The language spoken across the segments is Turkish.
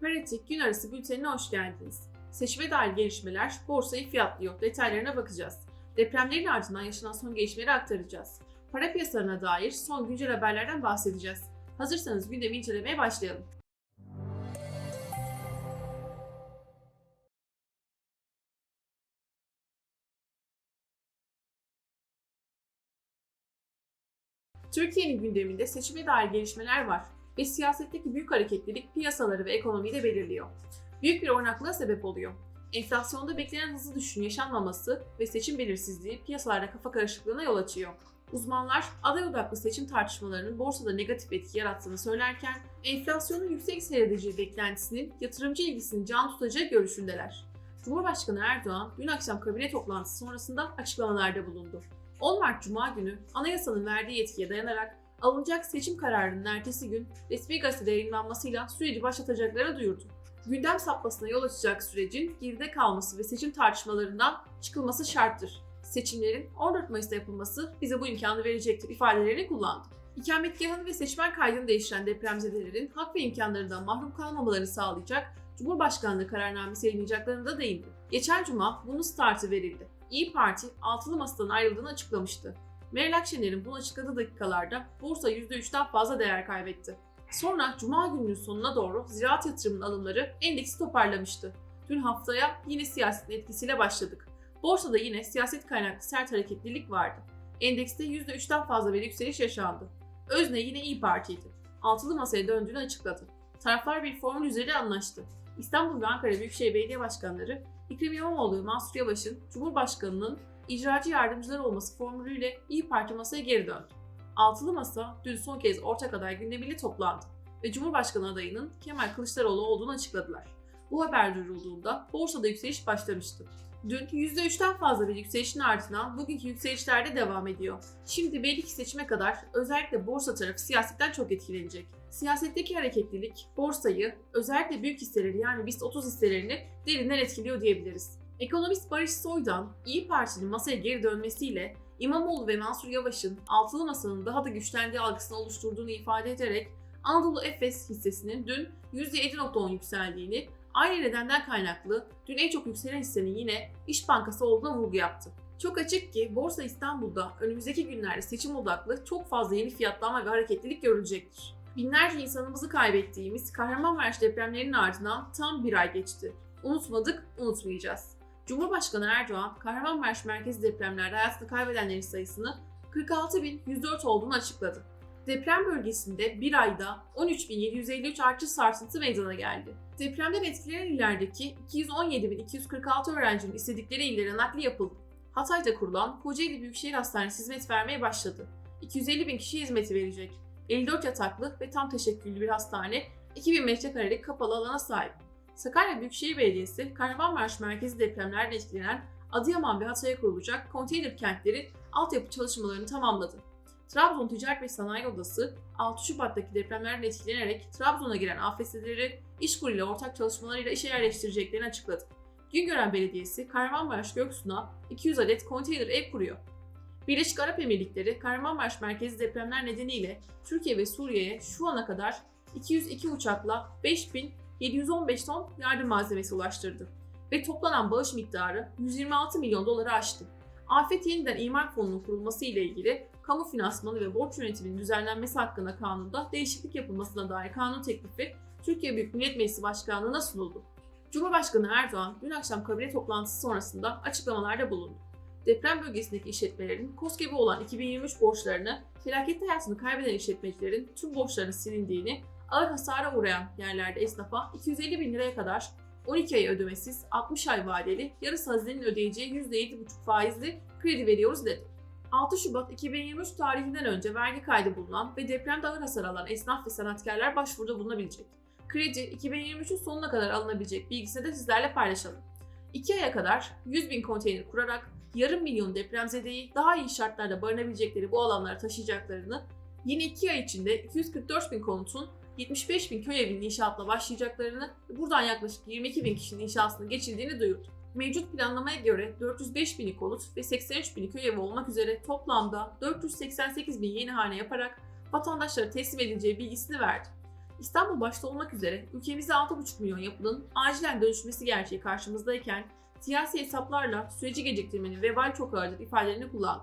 Paratik gün arası bültenine hoş geldiniz. Seçime dair gelişmeler, borsayı fiyatlıyor. Detaylarına bakacağız. Depremlerin ardından yaşanan son gelişmeleri aktaracağız. Para piyasalarına dair son güncel haberlerden bahsedeceğiz. Hazırsanız gündemi incelemeye başlayalım. Türkiye'nin gündeminde seçime dair gelişmeler var ve siyasetteki büyük hareketlilik piyasaları ve ekonomiyi de belirliyor. Büyük bir oynaklığa sebep oluyor. Enflasyonda beklenen hızlı düşüşün yaşanmaması ve seçim belirsizliği piyasalarda kafa karışıklığına yol açıyor. Uzmanlar aday odaklı seçim tartışmalarının borsada negatif etki yarattığını söylerken enflasyonun yüksek seyredeceği beklentisinin yatırımcı ilgisini can tutacağı görüşündeler. Cumhurbaşkanı Erdoğan dün akşam kabine toplantısı sonrasında açıklamalarda bulundu. 10 Mart Cuma günü anayasanın verdiği yetkiye dayanarak alınacak seçim kararının ertesi gün resmi gazetede yayınlanmasıyla süreci başlatacaklarını duyurdu. Gündem sapmasına yol açacak sürecin geride kalması ve seçim tartışmalarından çıkılması şarttır. Seçimlerin 14 Mayıs'ta yapılması bize bu imkanı verecektir ifadelerini kullandı. İkametgahını ve seçmen kaydını değiştiren depremzedelerin hak ve imkanlarından mahrum kalmamalarını sağlayacak Cumhurbaşkanlığı kararnamesi yayınlayacaklarını da değindi. Geçen cuma bunun startı verildi. İyi Parti altılı masadan ayrıldığını açıklamıştı. Meral Akşener'in bunu açıkladığı dakikalarda borsa %3'ten fazla değer kaybetti. Sonra Cuma gününün sonuna doğru ziraat yatırımının alımları endeksi toparlamıştı. Dün haftaya yine siyasetin etkisiyle başladık. Borsada yine siyaset kaynaklı sert hareketlilik vardı. Endekste %3'ten fazla bir yükseliş yaşandı. Özne yine İyi Parti'ydi. Altılı masaya döndüğünü açıkladı. Taraflar bir formül üzerine anlaştı. İstanbul ve Ankara Büyükşehir Belediye Başkanları Ekrem İmamoğlu ve Mansur Yavaş'ın Cumhurbaşkanı'nın icracı yardımcıları olması formülüyle İyi Parti masaya geri döndü. Altılı Masa dün son kez ortak aday gündemiyle toplandı ve Cumhurbaşkanı adayının Kemal Kılıçdaroğlu olduğunu açıkladılar. Bu haber duyurulduğunda borsada yükseliş başlamıştı. Dün %3'ten fazla bir yükselişin ardından bugünkü yükselişler de devam ediyor. Şimdi belli ki seçime kadar özellikle borsa tarafı siyasetten çok etkilenecek. Siyasetteki hareketlilik borsayı özellikle büyük hisseleri yani BIST 30 hisselerini derinden etkiliyor diyebiliriz. Ekonomist Barış Soydan, İyi Parti'nin masaya geri dönmesiyle İmamoğlu ve Mansur Yavaş'ın altılı masanın daha da güçlendiği algısını oluşturduğunu ifade ederek Anadolu Efes hissesinin dün %7.10 yükseldiğini, aynı nedenden kaynaklı dün en çok yükselen hissenin yine İş Bankası olduğuna vurgu yaptı. Çok açık ki Borsa İstanbul'da önümüzdeki günlerde seçim odaklı çok fazla yeni fiyatlama ve hareketlilik görülecektir. Binlerce insanımızı kaybettiğimiz Kahramanmaraş depremlerinin ardından tam bir ay geçti. Unutmadık, unutmayacağız. Cumhurbaşkanı Erdoğan, Kahramanmaraş merkezi depremlerde hayatını kaybedenlerin sayısını 46.104 olduğunu açıkladı. Deprem bölgesinde bir ayda 13.753 artçı sarsıntı meydana geldi. Depremden etkilenen illerdeki 217.246 öğrencinin istedikleri illere nakli yapıldı. Hatay'da kurulan Kocaeli Büyükşehir Hastanesi hizmet vermeye başladı. 250 bin kişi hizmeti verecek. 54 yataklı ve tam teşekküllü bir hastane 2000 metrekarelik kapalı alana sahip. Sakarya Büyükşehir Belediyesi, Kahramanmaraş merkezi depremlerle etkilenen Adıyaman ve Hatay'a kurulacak konteyner kentlerin altyapı çalışmalarını tamamladı. Trabzon Ticaret ve Sanayi Odası 6 Şubat'taki depremlerden etkilenerek Trabzon'a giren AFS'leri İşkur ile ortak çalışmalarıyla işe yerleştireceklerini açıkladı. Güngören Belediyesi Kahramanmaraş Göksu'na 200 adet konteyner ev kuruyor. Birleşik Arap Emirlikleri Kahramanmaraş merkezi depremler nedeniyle Türkiye ve Suriye'ye şu ana kadar 202 uçakla 5715 ton yardım malzemesi ulaştırdı ve toplanan bağış miktarı 126 milyon doları aştı. Afet Yeniden İmar Fonu'nun kurulması ile ilgili kamu finansmanı ve borç yönetiminin düzenlenmesi hakkında kanunda değişiklik yapılmasına dair kanun teklifi Türkiye Büyük Millet Meclisi Başkanlığı'na sunuldu. Cumhurbaşkanı Erdoğan dün akşam kabine toplantısı sonrasında açıklamalarda bulundu. Deprem bölgesindeki işletmelerin KOSGEB'e olan 2023 borçlarını, felakette hayatını kaybeden işletmecilerin tüm borçlarının silindiğini, ağır hasara uğrayan yerlerde esnafa 250 bin liraya kadar 12 ay ödemesiz, 60 ay vadeli, yarısı hazinenin ödeyeceği %7,5 faizli kredi veriyoruz dedi. 6 Şubat 2023 tarihinden önce vergi kaydı bulunan ve depremde ağır hasar alan esnaf ve sanatkarlar başvuruda bulunabilecek. Kredi 2023'ün sonuna kadar alınabilecek bilgisini de sizlerle paylaşalım. 2 aya kadar 100 bin konteyner kurarak yarım milyon depremzedeyi daha iyi şartlarda barınabilecekleri bu alanlara taşıyacaklarını, yine 2 ay içinde 244 bin konutun 75 bin köy evinin inşaatla başlayacaklarını ve buradan yaklaşık 22 bin kişinin inşasını geçildiğini duyurdu. Mevcut planlamaya göre 405 bini konut ve 83 bini köy evi olmak üzere toplamda 488 bin yeni hane yaparak vatandaşlara teslim edileceği bilgisini verdi. İstanbul başta olmak üzere ülkemizde 6,5 milyon yapının acilen dönüşmesi gerçeği karşımızdayken siyasi hesaplarla süreci geciktirmenin vebal çok ağırdır ifadelerini kullandı.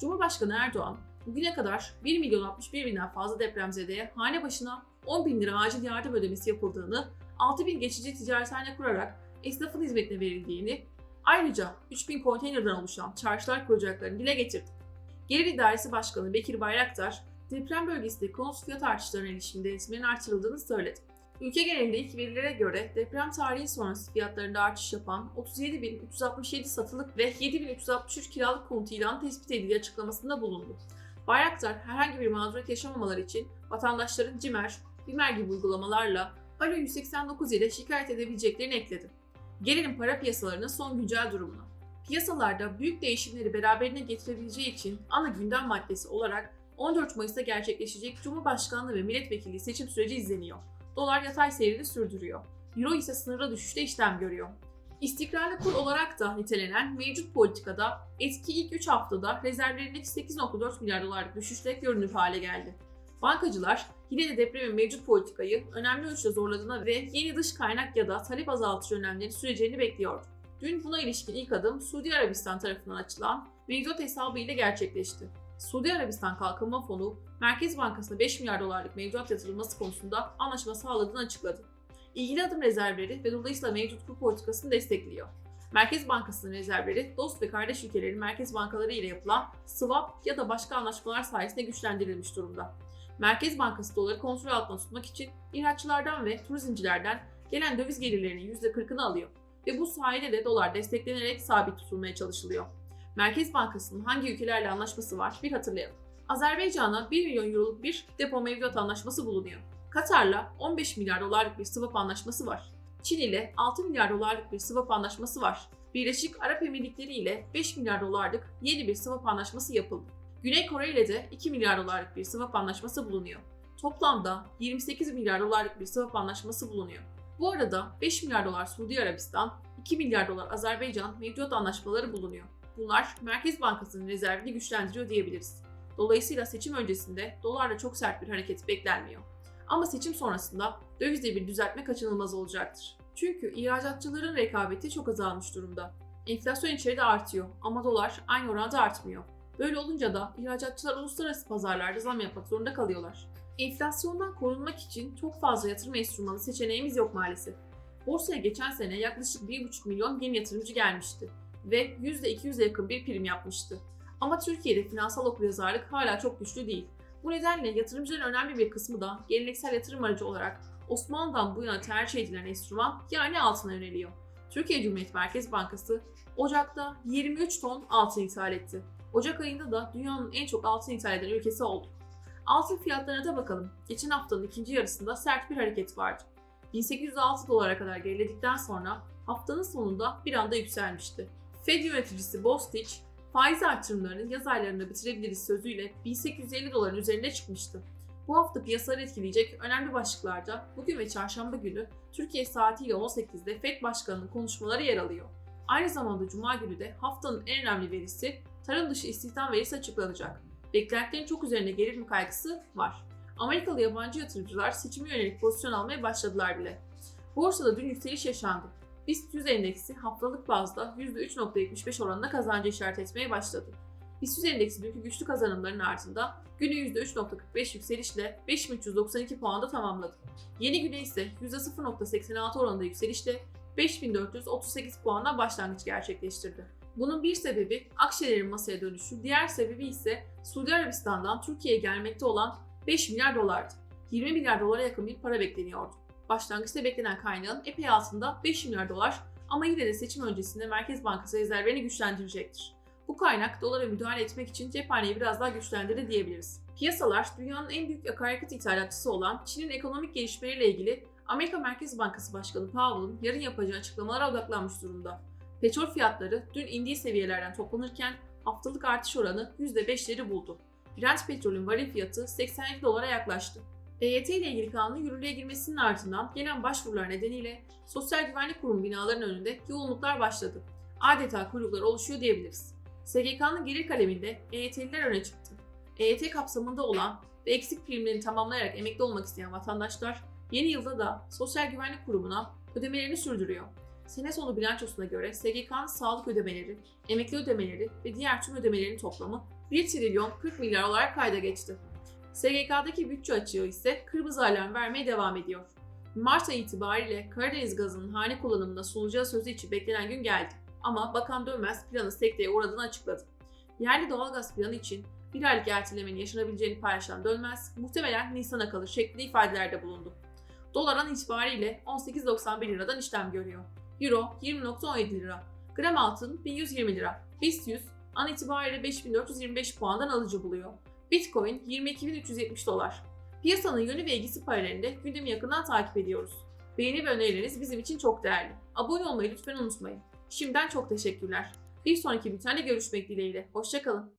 Cumhurbaşkanı Erdoğan bugüne kadar 1 milyon 61 binden fazla depremzedeye hane başına 10 bin lira acil yardım ödemesi yapıldığını, 6 bin geçici ticarethane kurarak esnafın hizmetine verildiğini, ayrıca 3 bin konteynerden oluşan çarşılar kuracaklarını dile getirdi. Gelir İdaresi Başkanı Bekir Bayraktar, deprem bölgesinde konut fiyat artışlarına ilişkin denetimlerin artırıldığını söyledi. Ülke genelinde ilk verilere göre deprem tarihi sonrası fiyatlarında artış yapan 37.367 satılık ve 7.363 kiralık konut ilanı tespit edildiği açıklamasında bulundu. Bayraktar herhangi bir mağduriyet yaşamamaları için vatandaşların CİMER, BİMER gibi uygulamalarla Alo 189 ile şikayet edebileceklerini ekledi. Gelelim para piyasalarının son güncel durumuna. Piyasalarda büyük değişimleri beraberine getirebileceği için ana gündem maddesi olarak 14 Mayıs'ta gerçekleşecek Cumhurbaşkanlığı ve milletvekilliği seçim süreci izleniyor. Dolar yatay seyrini sürdürüyor. Euro ise sınırlı düşüşte işlem görüyor. İstikrarlı kur olarak da nitelenen mevcut politikada etki ilk 3 haftada rezervlerindeki 8.4 milyar dolarlık düşüşle görünür hale geldi. Bankacılar yine de depremin mevcut politikayı önemli ölçüde zorladığına ve yeni dış kaynak ya da talep azaltıcı önlemleri süreceğini bekliyordu. Dün buna ilişkin ilk adım Suudi Arabistan tarafından açılan mevduat hesabı ile gerçekleşti. Suudi Arabistan Kalkınma Fonu, Merkez Bankası'na 5 milyar dolarlık mevduat yatırılması konusunda anlaşma sağladığını açıkladı. İlgili adım rezervleri ve dolayısıyla mevcut kur politikasını destekliyor. Merkez Bankası'nın rezervleri dost ve kardeş ülkelerin merkez bankaları ile yapılan swap ya da başka anlaşmalar sayesinde güçlendirilmiş durumda. Merkez Bankası doları kontrol altında tutmak için ihraççılardan ve turizmcilerden gelen döviz gelirlerinin %40'ını alıyor ve bu sayede de dolar desteklenerek sabit tutulmaya çalışılıyor. Merkez Bankası'nın hangi ülkelerle anlaşması var bir hatırlayalım. Azerbaycan'a 1 milyon euroluk bir depo mevduat anlaşması bulunuyor. Katar'la 15 milyar dolarlık bir swap anlaşması var. Çin ile 6 milyar dolarlık bir swap anlaşması var. Birleşik Arap Emirlikleri ile 5 milyar dolarlık yeni bir swap anlaşması yapıldı. Güney Kore ile de 2 milyar dolarlık bir swap anlaşması bulunuyor. Toplamda 28 milyar dolarlık bir swap anlaşması bulunuyor. Bu arada 5 milyar dolar Suudi Arabistan, 2 milyar dolar Azerbaycan mevduat anlaşmaları bulunuyor. Bunlar Merkez Bankası'nın rezervini güçlendiriyor diyebiliriz. Dolayısıyla seçim öncesinde dolarla çok sert bir hareket beklenmiyor. Ama seçim sonrasında dövizde bir düzeltme kaçınılmaz olacaktır. Çünkü ihracatçıların rekabeti çok azalmış durumda. Enflasyon içeride artıyor ama dolar aynı oranda artmıyor. Böyle olunca da ihracatçılar uluslararası pazarlarda zam yapmak zorunda kalıyorlar. Enflasyondan korunmak için çok fazla yatırım enstrümanı seçeneğimiz yok maalesef. Borsaya geçen sene yaklaşık 1,5 milyon yeni yatırımcı gelmişti ve %200'e yakın bir prim yapmıştı. Ama Türkiye'de finansal okuryazarlık hala çok güçlü değil. Bu nedenle yatırımcıların önemli bir kısmı da geleneksel yatırım aracı olarak Osmanlı'dan bu yana tercih edilen enstrüman yani altına yöneliyor. Türkiye Cumhuriyet Merkez Bankası Ocak'ta 23 ton altın ithal etti. Ocak ayında da dünyanın en çok altın ithal eden ülkesi oldu. Altın fiyatlarına da bakalım. Geçen haftanın ikinci yarısında sert bir hareket vardı. 1806 dolara kadar geriledikten sonra haftanın sonunda bir anda yükselmişti. Fed yöneticisi Bostich, faiz artırımlarını yaz aylarında bitirebiliriz sözüyle 1850 doların üzerine çıkmıştı. Bu hafta piyasaları etkileyecek önemli başlıklarda bugün ve çarşamba günü Türkiye saatiyle 18'de Fed Başkanı'nın konuşmaları yer alıyor. Aynı zamanda Cuma günü de haftanın en önemli verisi tarım dışı istihdam verisi açıklanacak. Beklentilerin çok üzerine gelir mi kaygısı var. Amerikalı yabancı yatırımcılar seçime yönelik pozisyon almaya başladılar bile. Borsada dün yükseliş yaşandı. BIST 100 endeksi haftalık bazda %3.75 oranında kazancı işaret etmeye başladı. BIST 100 endeksi dünkü güçlü kazanımların ardında günü %3.45 yükselişle 5392 puanda tamamladı. Yeni güne ise %0.86 oranında yükselişle 5438 puanla başlangıç gerçekleştirdi. Bunun bir sebebi Akşener'in masaya dönüşü, diğer sebebi ise Suudi Arabistan'dan Türkiye'ye gelmekte olan 5 milyar dolardı. 20 milyar dolara yakın bir para bekleniyordu. Başlangıçta beklenen kaynağın epey altında 5 milyar dolar ama yine de seçim öncesinde Merkez Bankası rezervlerini güçlendirecektir. Bu kaynak dolara müdahale etmek için cephaneyi biraz daha güçlendirdi diyebiliriz. Piyasalar dünyanın en büyük akaryakıt ithalatçısı olan Çin'in ekonomik gelişmeleriyle ilgili Amerika Merkez Bankası Başkanı Powell'ın yarın yapacağı açıklamalara odaklanmış durumda. Petrol fiyatları dün indiği seviyelerden toplanırken haftalık artış oranı %5'leri buldu. Brent petrolün varil fiyatı 87 dolara yaklaştı. EYT ile ilgili kanunun yürürlüğe girmesinin ardından gelen başvurular nedeniyle Sosyal Güvenlik Kurumu binalarının önünde yoğunluklar başladı. Adeta kuyruklar oluşuyor diyebiliriz. SGK'nın gelir kaleminde EYT'liler öne çıktı. EYT kapsamında olan ve eksik primlerini tamamlayarak emekli olmak isteyen vatandaşlar yeni yılda da Sosyal Güvenlik Kurumu'na ödemelerini sürdürüyor. Sene sonu bilançosuna göre SGK'nın sağlık ödemeleri, emekli ödemeleri ve diğer tüm ödemelerin toplamı 1 trilyon 40 milyar olarak kayda geçti. SGK'daki bütçe açığı ise kırmızı alarm vermeye devam ediyor. Mart ayı itibariyle Karadeniz gazının hane kullanımında sunulacağı sözü için beklenen gün geldi. Ama Bakan Dönmez planın sekteye uğradığını açıkladı. Yerli doğalgaz planı için bir aylık ertelemenin yaşanabileceğini paylaşan Dönmez, muhtemelen Nisan'a kalır şeklinde ifadelerde bulundu. Dolar an itibariyle 18.91 liradan işlem görüyor. Euro 20.17 lira. Gram altın 1120 lira. BIST 100 an itibariyle 5425 puandan alıcı buluyor. Bitcoin 22.370 dolar. Piyasanın yönü ve ilgisi paralelinde gündemi yakından takip ediyoruz. Beğeni ve önerileriniz bizim için çok değerli. Abone olmayı lütfen unutmayın. Şimdiden çok teşekkürler. Bir sonraki bültende görüşmek dileğiyle. Hoşçakalın.